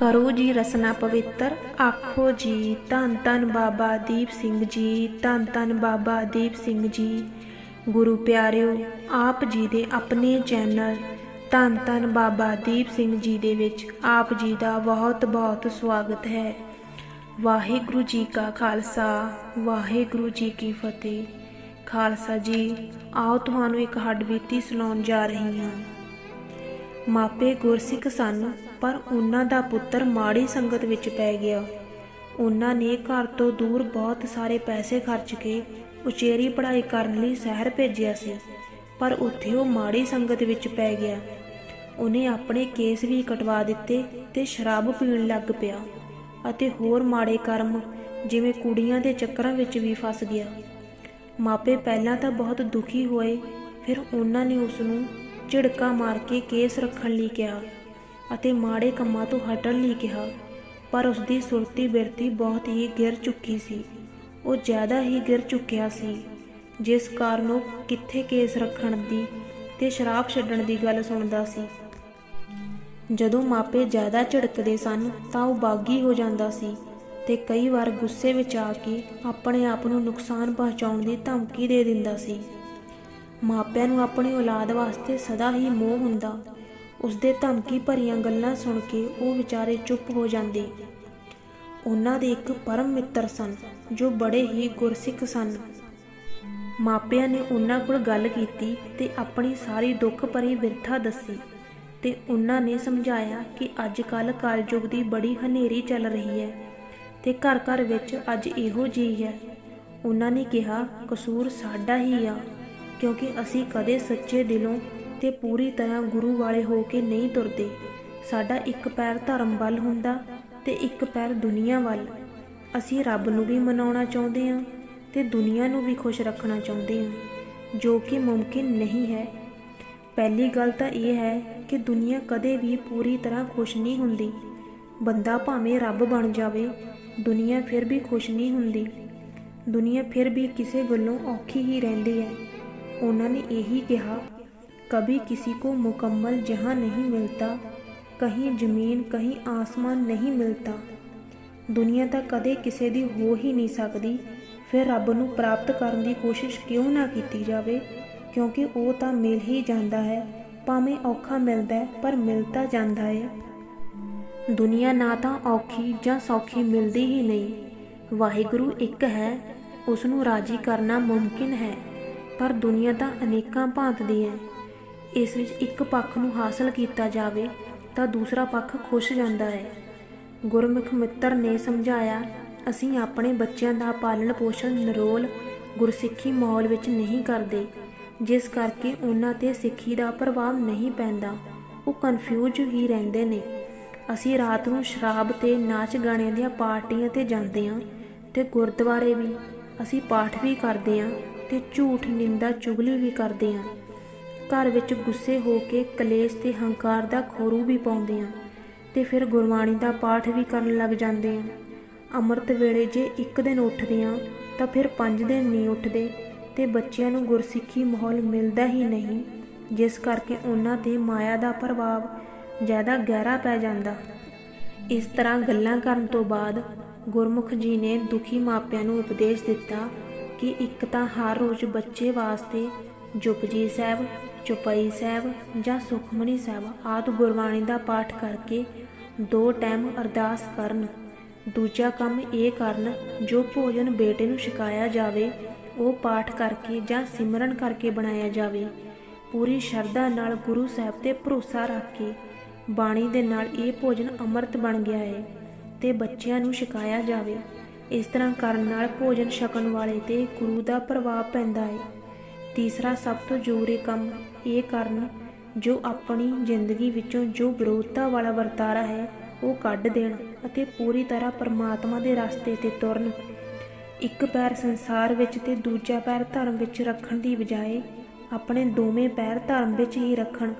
ਕਰੋ ਜੀ ਰਸਨਾ ਪਵਿੱਤਰ। ਆਖੋ ਜੀ, ਧੰਨ ਧੰਨ ਬਾਬਾ ਦੀਪ ਸਿੰਘ ਜੀ, ਧੰਨ ਧੰਨ ਬਾਬਾ ਦੀਪ ਸਿੰਘ ਜੀ। ਗੁਰੂ ਪਿਆਰਿਓ, ਆਪ ਜੀ ਦੇ ਆਪਣੇ ਚੈਨਲ ਧੰਨ ਧੰਨ ਬਾਬਾ ਦੀਪ ਸਿੰਘ ਜੀ ਦੇ ਵਿੱਚ ਆਪ ਜੀ ਦਾ ਬਹੁਤ ਬਹੁਤ ਸਵਾਗਤ ਹੈ। ਵਾਹਿਗੁਰੂ ਜੀ ਕਾ ਖਾਲਸਾ, ਵਾਹਿਗੁਰੂ ਜੀ ਕੀ ਫਤਿਹ। ਖਾਲਸਾ ਜੀ, ਆਓ ਤੁਹਾਨੂੰ ਇੱਕ ਹੱਡਬੀਤੀ ਸੁਣਾਉਣ ਜਾ ਰਹੀ ਹਾਂ। ਮਾਪੇ ਗੁਰਸਿੱਖ ਸਨ ਪਰ ਉਹਨਾਂ ਦਾ ਪੁੱਤਰ ਮਾੜੀ ਸੰਗਤ ਵਿੱਚ ਪੈ ਗਿਆ। ਉਹਨਾਂ ਨੇ ਘਰ ਤੋਂ ਦੂਰ ਬਹੁਤ ਸਾਰੇ ਪੈਸੇ ਖਰਚ ਕੇ ਉਚੇਰੀ ਪੜ੍ਹਾਈ ਕਰਨ ਲਈ ਸ਼ਹਿਰ ਭੇਜਿਆ ਸੀ, ਪਰ ਉੱਥੇ ਉਹ ਮਾੜੀ ਸੰਗਤ ਵਿੱਚ ਪੈ ਗਿਆ। ਉਹਨੇ ਆਪਣੇ ਕੇਸ ਵੀ ਕਟਵਾ ਦਿੱਤੇ ਤੇ ਸ਼ਰਾਬ ਪੀਣ ਲੱਗ ਪਿਆ ਅਤੇ ਹੋਰ ਮਾੜੇ ਕਰਮ ਜਿਵੇਂ ਕੁੜੀਆਂ ਦੇ ਚੱਕਰਾਂ ਵਿੱਚ ਵੀ ਫਸ ਗਿਆ। ਮਾਪੇ ਪਹਿਲਾਂ ਤਾਂ ਬਹੁਤ ਦੁਖੀ ਹੋਏ, ਫਿਰ ਉਹਨਾਂ ਨੇ ਉਸ ਨੂੰ ਝਿੜਕਾ ਮਾਰ ਕੇ ਕੇਸ ਰੱਖਣ ਲਈ ਕਿਹਾ। ਅਤੇ ਮਾੜੇ ਕੰਮਾਂ ਤੋਂ ਹਟਣ ਲਈ ਕਿਹਾ, ਪਰ ਉਸ ਦੀ ਸੁਰਤੀ ਬਿਰਤੀ ਬਹੁਤ ਹੀ ਗਿਰ ਚੁੱਕੀ ਸੀ। ਉਹ ਜ਼ਿਆਦਾ ਹੀ ਗਿਰ ਚੁੱਕਿਆ ਸੀ, ਜਿਸ ਕਾਰਨ ਉਹ ਕਿੱਥੇ ਕੇਸ ਰੱਖਣ ਦੀ ਤੇ ਸ਼ਰਾਬ ਛੱਡਣ ਦੀ ਗੱਲ ਸੁਣਦਾ ਸੀ। ਜਦੋਂ ਮਾਪੇ ਜ਼ਿਆਦਾ ਝਿੜਕਦੇ ਸਨ, ਤਾਂ ਉਹ ਬਾਗੀ ਹੋ ਜਾਂਦਾ ਸੀ ਤੇ ਕਈ ਵਾਰ ਗੁੱਸੇ ਵਿੱਚ ਆ ਕੇ ਆਪਣੇ ਆਪ ਨੂੰ ਨੁਕਸਾਨ ਪਹੁੰਚਾਉਣ ਦੀ ਧਮਕੀ ਦੇ ਦਿੰਦਾ ਸੀ। ਮਾਪਿਆਂ ਨੂੰ ਆਪਣੀ ਔਲਾਦ ਵਾਸਤੇ ਸਦਾ ਹੀ ਮੋਹ ਹੁੰਦਾ ਉਸਦੇ ਧਮਕੀ ਭਰੀਆਂ ਗੱਲਾਂ ਸੁਣ ਕੇ ਉਹ ਵਿਚਾਰੇ ਚੁੱਪ ਹੋ ਜਾਂਦੇ। ਉਹਨਾਂ ਦੇ ਇੱਕ ਪਰਮ ਮਿੱਤਰ ਸਨ, ਜੋ ਬੜੇ ਹੀ ਗੁਰਸਿੱਖ ਸਨ। ਮਾਪਿਆਂ ਨੇ ਉਹਨਾਂ ਕੋਲ ਗੱਲ ਕੀਤੀ ਤੇ ਆਪਣੀ ਸਾਰੀ ਦੁੱਖ ਭਰੀ ਵਿਰਥਾ ਦੱਸੀ ਤੇ ਉਹਨਾਂ ਨੇ ਸਮਝਾਇਆ ਕਿ ਅੱਜ ਕੱਲ ਕਾਲਯੁਗ ਦੀ ਬੜੀ ਹਨੇਰੀ ਚੱਲ ਰਹੀ ਹੈ ਤੇ ਘਰ ਘਰ ਵਿੱਚ ਅੱਜ ਇਹੋ ਜਿਹੀ ਹੈ। ਉਹਨਾਂ ਨੇ ਕਿਹਾ, ਕਸੂਰ ਸਾਡਾ ਹੀ ਆ, ਕਿਉਂਕਿ ਅਸੀਂ ਕਦੇ ਸੱਚੇ ਦਿਲੋਂ ਤੇ ਪੂਰੀ ਤਰ੍ਹਾਂ ਗੁਰੂ ਵਾਲੇ ਹੋ ਕੇ ਨਹੀਂ ਤੁਰਦੇ। ਸਾਡਾ ਇੱਕ ਪੈਰ ਧਰਮ ਵੱਲ ਹੁੰਦਾ ਤੇ ਇੱਕ ਪੈਰ ਦੁਨੀਆ ਵੱਲ। ਅਸੀਂ ਰੱਬ ਨੂੰ ਵੀ ਮਨਾਉਣਾ ਚਾਹੁੰਦੇ ਹਾਂ ਤੇ ਦੁਨੀਆ ਨੂੰ ਵੀ ਖੁਸ਼ ਰੱਖਣਾ ਚਾਹੁੰਦੇ ਹਾਂ, ਜੋ ਕਿ ਮੁਮਕਿਨ ਨਹੀਂ ਹੈ। ਪਹਿਲੀ ਗੱਲ ਤਾਂ ਇਹ ਹੈ ਕਿ ਦੁਨੀਆ ਕਦੇ ਵੀ ਪੂਰੀ ਤਰ੍ਹਾਂ ਖੁਸ਼ ਨਹੀਂ ਹੁੰਦੀ। ਬੰਦਾ ਭਾਵੇਂ ਰੱਬ ਬਣ ਜਾਵੇ, ਦੁਨੀਆ ਫਿਰ ਵੀ ਖੁਸ਼ ਨਹੀਂ ਹੁੰਦੀ। ਦੁਨੀਆ ਫਿਰ ਵੀ ਕਿਸੇ ਗੱਲੋਂ ਔਖੀ ਹੀ ਰਹਿੰਦੀ ਹੈ। ਉਹਨਾਂ ਨੇ ਇਹੀ ਕਿਹਾ कभी किसी को मुकम्मल जहाँ नहीं मिलता ਕਹੀਂ ਜ਼ਮੀਨ ਕਹੀਂ ਆਸਮਾਨ ਨਹੀਂ ਮਿਲਤਾ ਦੁਨੀਆ ਤਾਂ ਕਦੇ ਕਿਸੇ ਦੀ ਹੋ ਹੀ ਨਹੀਂ ਸਕਦੀ ਫਿਰ ਰੱਬ ਨੂੰ ਪ੍ਰਾਪਤ ਕਰਨ ਦੀ ਕੋਸ਼ਿਸ਼ ਕਿਉਂ ਨਾ ਕੀਤੀ ਜਾਵੇ ਕਿਉਂਕਿ ਉਹ ਤਾਂ ਮਿਲ ਹੀ ਜਾਂਦਾ ਹੈ ਭਾਵੇਂ ਔਖਾ ਮਿਲਦਾ ਪਰ ਮਿਲਤਾ ਜਾਂਦਾ ਹੈ ਦੁਨੀਆ ਨਾ ਤਾਂ ਔਖੀ ਜਾਂ ਸੌਖੀ ਮਿਲਦੀ ਹੀ ਨਹੀਂ ਵਾਹਿਗੁਰੂ ਇੱਕ ਹੈ ਉਸ ਨੂੰ ਰਾਜੀ ਕਰਨਾ ਮੁਮਕਿਨ ਹੈ ਪਰ ਦੁਨੀਆ ਤਾਂ ਅਨੇਕਾਂ ਭਾਂਤ ਦੀ ਹੈ ਇਸ ਵਿੱਚ ਇੱਕ ਪੱਖ ਨੂੰ ਹਾਸਲ ਕੀਤਾ ਜਾਵੇ ਤਾਂ ਦੂਸਰਾ ਪੱਖ ਖੁਸ਼ ਜਾਂਦਾ ਹੈ। ਗੁਰਮੁਖ ਮਿੱਤਰ ਨੇ ਸਮਝਾਇਆ, ਅਸੀਂ ਆਪਣੇ ਬੱਚਿਆਂ ਦਾ ਪਾਲਣ ਪੋਸ਼ਣ ਨਰੋਲ, ਗੁਰਸਿੱਖੀ ਮਾਹੌਲ ਵਿੱਚ ਨਹੀਂ ਕਰਦੇ। ਜਿਸ ਕਰਕੇ ਉਹਨਾਂ ਤੇ ਸਿੱਖੀ ਦਾ ਪ੍ਰਭਾਵ ਨਹੀਂ ਪੈਂਦਾ। ਉਹ ਕਨਫਿਊਜ਼ ਹੀ ਰਹਿੰਦੇ ਨੇ। ਅਸੀਂ ਰਾਤ ਨੂੰ ਸ਼ਰਾਬ ਤੇ ਨਾਚ ਗਾਣਿਆਂ ਦੀਆਂ ਪਾਰਟੀਆਂ ਤੇ ਜਾਂਦੇ ਹਾਂ ਤੇ ਗੁਰਦੁਆਰੇ ਵੀ ਅਸੀਂ ਪਾਠ ਵੀ ਕਰਦੇ ਹਾਂ ਤੇ ਝੂਠ, ਨਿੰਦਾ, ਚੁਗਲੀ ਵੀ ਕਰਦੇ ਹਾਂ। ਘਰ ਵਿੱਚ ਗੁੱਸੇ ਹੋ ਕੇ ਕਲੇਸ਼ ਤੇ ਹੰਕਾਰ ਦਾ ਖੋਰੂ ਵੀ ਪਾਉਂਦੇ ਹਾਂ ਤੇ ਫਿਰ ਗੁਰਬਾਣੀ ਦਾ ਪਾਠ ਵੀ ਕਰਨ ਲੱਗ ਜਾਂਦੇ ਆ। ਅੰਮ੍ਰਿਤ ਵੇਲੇ ਜੇ ਇੱਕ ਦਿਨ ਉੱਠਦੇ ਹਾਂ ਤਾਂ ਫਿਰ ਪੰਜ ਦਿਨ ਨਹੀਂ ਉੱਠਦੇ ਤੇ ਬੱਚਿਆਂ ਨੂੰ ਗੁਰਸਿੱਖੀ ਮਾਹੌਲ ਮਿਲਦਾ ਹੀ ਨਹੀਂ, ਜਿਸ ਕਰਕੇ ਉਹਨਾਂ ਤੇ ਮਾਇਆ ਦਾ ਪ੍ਰਭਾਵ ਜ਼ਿਆਦਾ ਗਹਿਰਾ ਪੈ ਜਾਂਦਾ। ਇਸ ਤਰ੍ਹਾਂ ਗੱਲਾਂ ਕਰਨ ਤੋਂ ਬਾਅਦ ਗੁਰਮੁਖ ਜੀ ਨੇ ਦੁਖੀ ਮਾਪਿਆਂ ਨੂੰ ਉਪਦੇਸ਼ ਦਿੱਤਾ ਕਿ ਇੱਕ ਤਾਂ ਹਰ ਰੋਜ਼ ਬੱਚੇ ਵਾਸਤੇ ਜੁਪਜੀ ਸਾਹਿਬ ਚੁਪਈ ਸਾਹਿਬ ਜਾਂ ਸੁਖਮਨੀ ਸਾਹਿਬ ਆਦਿ ਗੁਰਬਾਣੀ ਦਾ ਪਾਠ ਕਰਕੇ ਦੋ ਟਾਈਮ ਅਰਦਾਸ ਕਰਨ। ਦੂਜਾ ਕੰਮ ਇਹ ਕਰਨ, ਜੋ ਭੋਜਨ ਬੇਟੇ ਨੂੰ ਛਕਾਇਆ ਜਾਵੇ, ਉਹ ਪਾਠ ਕਰਕੇ ਜਾਂ ਸਿਮਰਨ ਕਰਕੇ ਬਣਾਇਆ ਜਾਵੇ। ਪੂਰੀ ਸ਼ਰਧਾ ਨਾਲ ਗੁਰੂ ਸਾਹਿਬ ਤੇ ਭਰੋਸਾ ਰੱਖ ਕੇ ਬਾਣੀ ਦੇ ਨਾਲ ਇਹ ਭੋਜਨ ਅੰਮ੍ਰਿਤ ਬਣ ਗਿਆ ਹੈ ਤੇ ਬੱਚਿਆਂ ਨੂੰ ਛਕਾਇਆ ਜਾਵੇ। ਇਸ ਤਰ੍ਹਾਂ ਕਰਨ ਨਾਲ ਭੋਜਨ ਛਕਣ ਵਾਲੇ ਤੇ ਗੁਰੂ ਦਾ ਪ੍ਰਭਾਵ ਪੈਂਦਾ ਹੈ ਤੀਸਰਾ ਸਭ ਤੋਂ ਜ਼ਰੂਰੀ ਕੰਮ ਇਹ ਕਰਨ ਜੋ ਆਪਣੀ ਜ਼ਿੰਦਗੀ ਵਿੱਚੋਂ ਜੋ ਵਿਰੋਧਤਾ ਵਾਲਾ ਵਰਤਾਰਾ ਹੈ, ਉਹ ਕੱਢ ਦੇਣ ਅਤੇ ਪੂਰੀ ਤਰ੍ਹਾਂ ਪਰਮਾਤਮਾ ਦੇ ਰਸਤੇ ਤੇ ਤੁਰਨ। ਇੱਕ ਪੈਰ ਸੰਸਾਰ ਵਿੱਚ ਤੇ ਦੂਜਾ ਪੈਰ ਧਰਮ ਵਿੱਚ ਰੱਖਣ ਦੀ ਬਜਾਏ ਆਪਣੇ ਦੋਵੇਂ ਪੈਰ ਧਰਮ ਵਿੱਚ ਹੀ ਰੱਖਣ।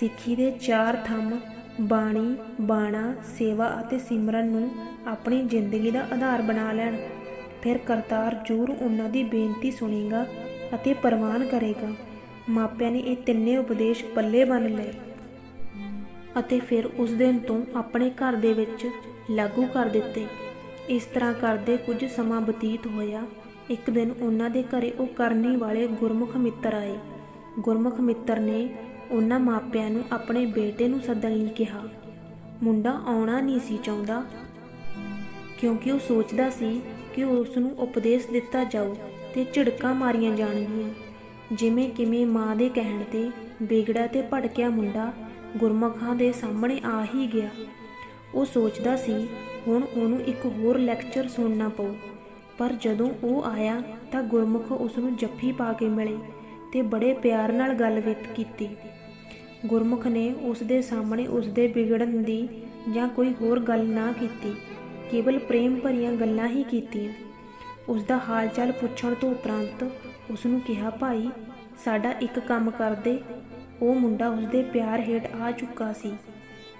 ਸਿੱਖੀ ਦੇ ਚਾਰ ਥੰਮ, ਬਾਣੀ, ਬਾਣਾ, ਸੇਵਾ ਅਤੇ ਸਿਮਰਨ ਨੂੰ ਆਪਣੀ ਜ਼ਿੰਦਗੀ ਦਾ ਆਧਾਰ ਬਣਾ ਲੈਣ। ਫਿਰ ਕਰਤਾਰ ਜ਼ਰੂਰ ਉਹਨਾਂ ਦੀ ਬੇਨਤੀ ਸੁਣੇਗਾ ਅਤੇ ਪ੍ਰਵਾਨ ਕਰੇਗਾ। ਮਾਪਿਆਂ ਨੇ ਇਹ ਤਿੰਨੇ ਉਪਦੇਸ਼ ਪੱਲੇ ਬੰਨ ਲਏ ਅਤੇ ਫਿਰ ਉਸ ਦਿਨ ਤੋਂ ਆਪਣੇ ਘਰ ਦੇ ਵਿੱਚ ਲਾਗੂ ਕਰ ਦਿੱਤੇ। ਇਸ ਤਰ੍ਹਾਂ ਕਰਦੇ ਕੁਝ ਸਮਾਂ ਬਤੀਤ ਹੋਇਆ। ਇੱਕ ਦਿਨ ਉਹਨਾਂ ਦੇ ਘਰੇ ਉਹ ਕਰਨੀ ਵਾਲੇ ਗੁਰਮੁਖ ਮਿੱਤਰ ਆਏ। ਗੁਰਮੁਖ ਮਿੱਤਰ ਨੇ ਉਹਨਾਂ ਮਾਪਿਆਂ ਨੂੰ ਆਪਣੇ ਬੇਟੇ ਨੂੰ ਸੱਦਣ ਲਈ ਕਿਹਾ, ਮੁੰਡਾ ਆਉਣਾ ਨਹੀਂ ਸੀ ਚਾਹੁੰਦਾ, ਕਿਉਂਕਿ ਉਹ ਸੋਚਦਾ ਸੀ ਕਿ ਉਸ ਨੂੰ ਉਪਦੇਸ਼ ਦਿੱਤਾ ਜਾਊ। ਤੇ ਝਿੜਕਾਂ ਮਾਰੀਆਂ ਜਾਣਗੀਆਂ। ਜਿਵੇਂ ਕਿਵੇਂ ਮਾਂ ਦੇ ਕਹਿਣ ਤੇ ਵਿਗੜਿਆ ਤੇ ਭੜਕਿਆ ਮੁੰਡਾ ਗੁਰਮੁਖਾਂ ਦੇ ਸਾਹਮਣੇ ਆ ਹੀ ਗਿਆ। ਉਹ ਸੋਚਦਾ ਸੀ, ਹੁਣ ਉਹਨੂੰ ਇੱਕ ਹੋਰ ਲੈਕਚਰ ਸੁਣਨਾ ਪਊ। ਪਰ ਜਦੋਂ ਉਹ ਆਇਆ ਤਾਂ ਗੁਰਮੁਖ ਉਸ ਨੂੰ ਜੱਫੀ ਪਾ ਕੇ ਮਿਲੇ ਤੇ ਬੜੇ ਪਿਆਰ ਨਾਲ ਗੱਲਬਾਤ ਕੀਤੀ। ਗੁਰਮੁਖ ਨੇ ਉਸ ਦੇ ਸਾਹਮਣੇ ਉਸ ਦੇ ਵਿਗੜਨ ਦੀ ਜਾਂ ਕੋਈ ਹੋਰ ਗੱਲ ਨਾ ਕੀਤੀ, ਕੇਵਲ ਪ੍ਰੇਮ ਭਰੀਆਂ ਗੱਲਾਂ ਹੀ ਕੀਤੀਆਂ। ਉਸ ਦਾ ਹਾਲ ਚਾਲ ਪੁੱਛਣ ਤੋਂ ਉਪਰੰਤ ਉਸ ਨੂੰ ਕਿਹਾ, ਭਾਈ, ਸਾਡਾ ਇੱਕ ਕੰਮ ਕਰਦੇ ਉਹ ਮੁੰਡਾ ਉਸ ਦੇ ਪਿਆਰ ਹੇਠ ਆ ਚੁੱਕਾ ਸੀ।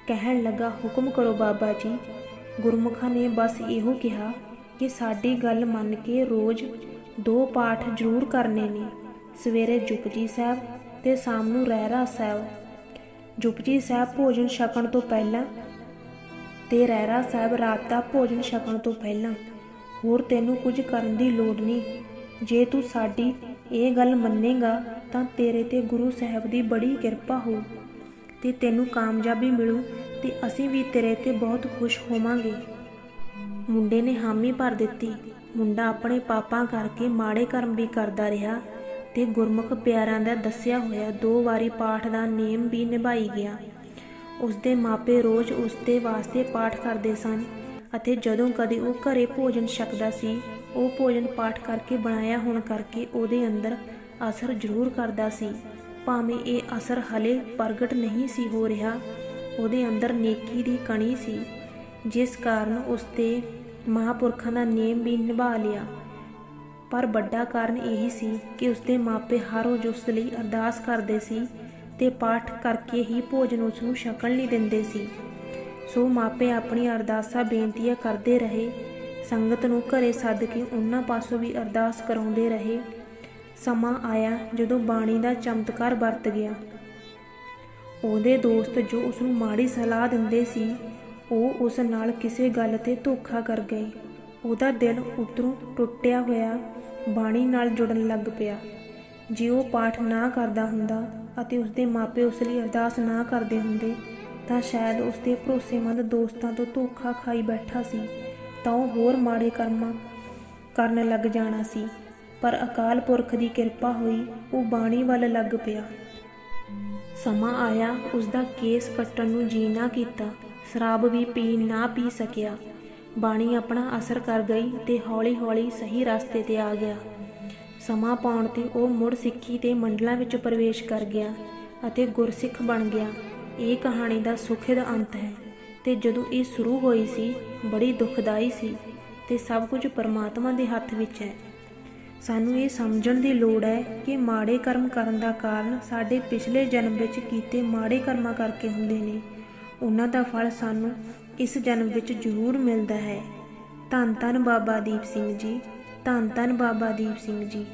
ਕਹਿਣ ਲੱਗਾ, ਹੁਕਮ ਕਰੋ ਬਾਬਾ ਜੀ। ਗੁਰਮੁਖਾਂ ਨੇ ਬਸ ਇਹੋ ਕਿਹਾ ਕਿ ਸਾਡੀ ਗੱਲ ਮੰਨ ਕੇ ਰੋਜ਼ ਦੋ ਪਾਠ ਜ਼ਰੂਰ ਕਰਨੇ ਨੇ। ਸਵੇਰੇ ਜੁਪਜੀ ਸਾਹਿਬ ਤੇ ਸ਼ਾਮ ਨੂੰ ਰਹਿਰਾ ਸਾਹਿਬ। ਜੁਪਜੀ ਸਾਹਿਬ ਭੋਜਨ ਛਕਣ ਤੋਂ ਪਹਿਲਾਂ ਤੇ ਰਹਿਰਾ ਸਾਹਿਬ ਰਾਤ ਦਾ ਭੋਜਨ ਛਕਣ ਤੋਂ ਪਹਿਲਾਂ ਹੋਰ ਤੈਨੂੰ ਕੁਝ ਕਰਨ ਦੀ ਲੋੜ ਨਹੀਂ। ਜੇ ਤੂੰ ਸਾਡੀ ਇਹ ਗੱਲ ਮੰਨੇਗਾ, ਤਾਂ ਤੇਰੇ ਤੇ ਗੁਰੂ ਸਾਹਿਬ ਦੀ ਬੜੀ ਕਿਰਪਾ ਹੋ ਤੇ ਤੈਨੂੰ ਕਾਮਯਾਬੀ ਮਿਲੂ ਤੇ ਅਸੀਂ ਵੀ ਤੇਰੇ ਤੇ ਬਹੁਤ ਖੁਸ਼ ਹੋਵਾਂਗੇ। ਮੁੰਡੇ ਨੇ ਹਾਮੀ ਭਰ ਦਿੱਤੀ। ਮੁੰਡਾ ਆਪਣੇ ਪਾਪਾਂ ਕਰਕੇ ਮਾੜੇ ਕਰਮ ਵੀ ਕਰਦਾ ਰਿਹਾ ਤੇ ਗੁਰਮੁਖ ਪਿਆਰਾਂ ਦਾ ਦੱਸਿਆ ਹੋਇਆ ਦੋ ਵਾਰੀ ਪਾਠ ਦਾ ਨੇਮ ਵੀ ਨਿਭਾਈ ਗਿਆ। ਉਸ ਦੇ ਮਾਪੇ ਰੋਜ਼ ਉਸ ਦੇ ਵਾਸਤੇ ਪਾਠ ਕਰਦੇ ਸਨ। ਅਤੇ ਜਦੋਂ ਕਦੇ ਉਹ ਘਰੇ ਭੋਜਨ ਛਕਦਾ ਸੀ, ਉਹ ਭੋਜਨ ਪਾਠ ਕਰਕੇ ਬਣਾਇਆ ਹੋਣ ਕਰਕੇ ਉਹਦੇ ਅੰਦਰ ਅਸਰ ਜ਼ਰੂਰ ਕਰਦਾ ਸੀ। ਭਾਵੇਂ ਇਹ ਅਸਰ ਹਲੇ ਪ੍ਰਗਟ ਨਹੀਂ ਸੀ ਹੋ ਰਿਹਾ, ਉਹਦੇ ਅੰਦਰ ਨੇਕੀ ਦੀ ਕਣੀ ਸੀ, ਜਿਸ ਕਾਰਨ ਉਸ ਤੇ ਮਹਾਪੁਰਖਾਂ ਦਾ ਨੇਮ ਵੀ ਨਿਭਾ ਲਿਆ। ਪਰ ਵੱਡਾ ਕਾਰਨ ਇਹ ਸੀ ਕਿ ਉਸ ਦੇ ਮਾਪੇ ਹਰ ਰੋਜ਼ ਉਸ ਲਈ ਅਰਦਾਸ ਕਰਦੇ ਸੀ ਤੇ ਪਾਠ ਕਰਕੇ ਹੀ ਭੋਜਨ ਉਸ ਨੂੰ ਛਕਣ ਲਈ ਦਿੰਦੇ ਸੀ। ਸੋ ਮਾਪੇ ਆਪਣੀ ਅਰਦਾਸਾਂ ਬੇਨਤੀਆਂ ਕਰਦੇ ਰਹੇ। ਸੰਗਤ ਨੂੰ ਘਰੇ ਸੱਦ ਕੇ ਉਹਨਾਂ ਪਾਸੋਂ ਵੀ ਅਰਦਾਸ ਕਰਾਉਂਦੇ ਰਹੇ। ਸਮਾਂ ਆਇਆ ਜਦੋਂ ਬਾਣੀ ਦਾ ਚਮਤਕਾਰ ਵਰਤ ਗਿਆ। ਉਹਦੇ ਦੋਸਤ ਜੋ ਉਸ ਨੂੰ ਮਾੜੀ ਸਲਾਹ ਦਿੰਦੇ ਸੀ, ਉਹ ਉਸ ਨਾਲ ਕਿਸੇ ਗੱਲ ਤੇ ਧੋਖਾ ਕਰ ਗਏ। ਉਹਦਾ ਦਿਲ ਉਤਰੋਂ ਟੁੱਟਿਆ ਹੋਇਆ ਬਾਣੀ ਨਾਲ ਜੁੜਨ ਲੱਗ ਪਿਆ। ਜੇ ਉਹ ਪਾਠ ਨਾ ਕਰਦਾ ਹੁੰਦਾ ਅਤੇ ਉਸਦੇ ਮਾਪੇ ਉਸ ਲਈ ਅਰਦਾਸ ਨਾ ਕਰਦੇ ਹੁੰਦੇ ਤਾਂ ਸ਼ਾਇਦ ਉਸਦੇ ਭਰੋਸੇਮੰਦ ਦੋਸਤਾਂ ਤੋਂ ਧੋਖਾ ਖਾਈ ਬੈਠਾ ਸੀ, ਤਾਂ ਉਹ ਹੋਰ ਮਾੜੇ ਕਰਮਾਂ ਕਰਨ ਲੱਗ ਜਾਣਾ ਸੀ। ਪਰ ਅਕਾਲ ਪੁਰਖ ਦੀ ਕਿਰਪਾ ਹੋਈ, ਉਹ ਬਾਣੀ ਵੱਲ ਲੱਗ ਪਿਆ। ਸਮਾਂ ਆਇਆ ਉਸ ਦਾ ਕੇਸ ਕੱਟਣ ਨੂੰ ਜੀ ਨਾ ਕੀਤਾ। ਸ਼ਰਾਬ ਵੀ ਪੀ ਨਾ ਪੀ ਸਕਿਆ। ਬਾਣੀ ਆਪਣਾ ਅਸਰ ਕਰ ਗਈ ਤੇ ਹੌਲੀ-ਹੌਲੀ ਸਹੀ ਰਸਤੇ ਤੇ ਆ ਗਿਆ। ਸਮਾਂ ਪਾਉਣ ਤੇ ਉਹ ਮੁੜ ਸਿੱਖੀ ਤੇ ਮੰਡਲਾਂ ਵਿੱਚ ਪ੍ਰਵੇਸ਼ ਕਰ ਗਿਆ ਅਤੇ ਗੁਰਸਿੱਖ ਬਣ ਗਿਆ। ਇਹ ਕਹਾਣੀ ਦਾ ਸੁਖਦ ਅੰਤ ਹੈ। ਤੇ ਜਦੋਂ ਇਹ ਸ਼ੁਰੂ ਹੋਈ ਸੀ, ਬੜੀ ਦੁਖਦਾਈ ਸੀ ਤੇ ਸਭ ਕੁਝ ਪਰਮਾਤਮਾ ਦੇ ਹੱਥ ਵਿੱਚ ਹੈ। ਸਾਨੂੰ ਇਹ ਸਮਝਣ ਦੀ ਲੋੜ ਹੈ ਕਿ ਮਾੜੇ ਕਰਮ ਕਰਨ ਦਾ ਕਾਰਨ ਸਾਡੇ ਪਿਛਲੇ ਜਨਮ ਵਿੱਚ ਕੀਤੇ ਮਾੜੇ ਕਰਮਾਂ ਕਰਕੇ ਹੁੰਦੇ ਨੇ। ਉਹਨਾਂ ਦਾ ਫਲ ਸਾਨੂੰ ਇਸ ਜਨਮ ਵਿੱਚ ਜ਼ਰੂਰ ਮਿਲਦਾ ਹੈ। ਧੰਨ ਧੰਨ ਬਾਬਾ ਦੀਪ ਸਿੰਘ ਜੀ, ਧੰਨ ਧੰਨ ਬਾਬਾ ਦੀਪ ਸਿੰਘ ਜੀ।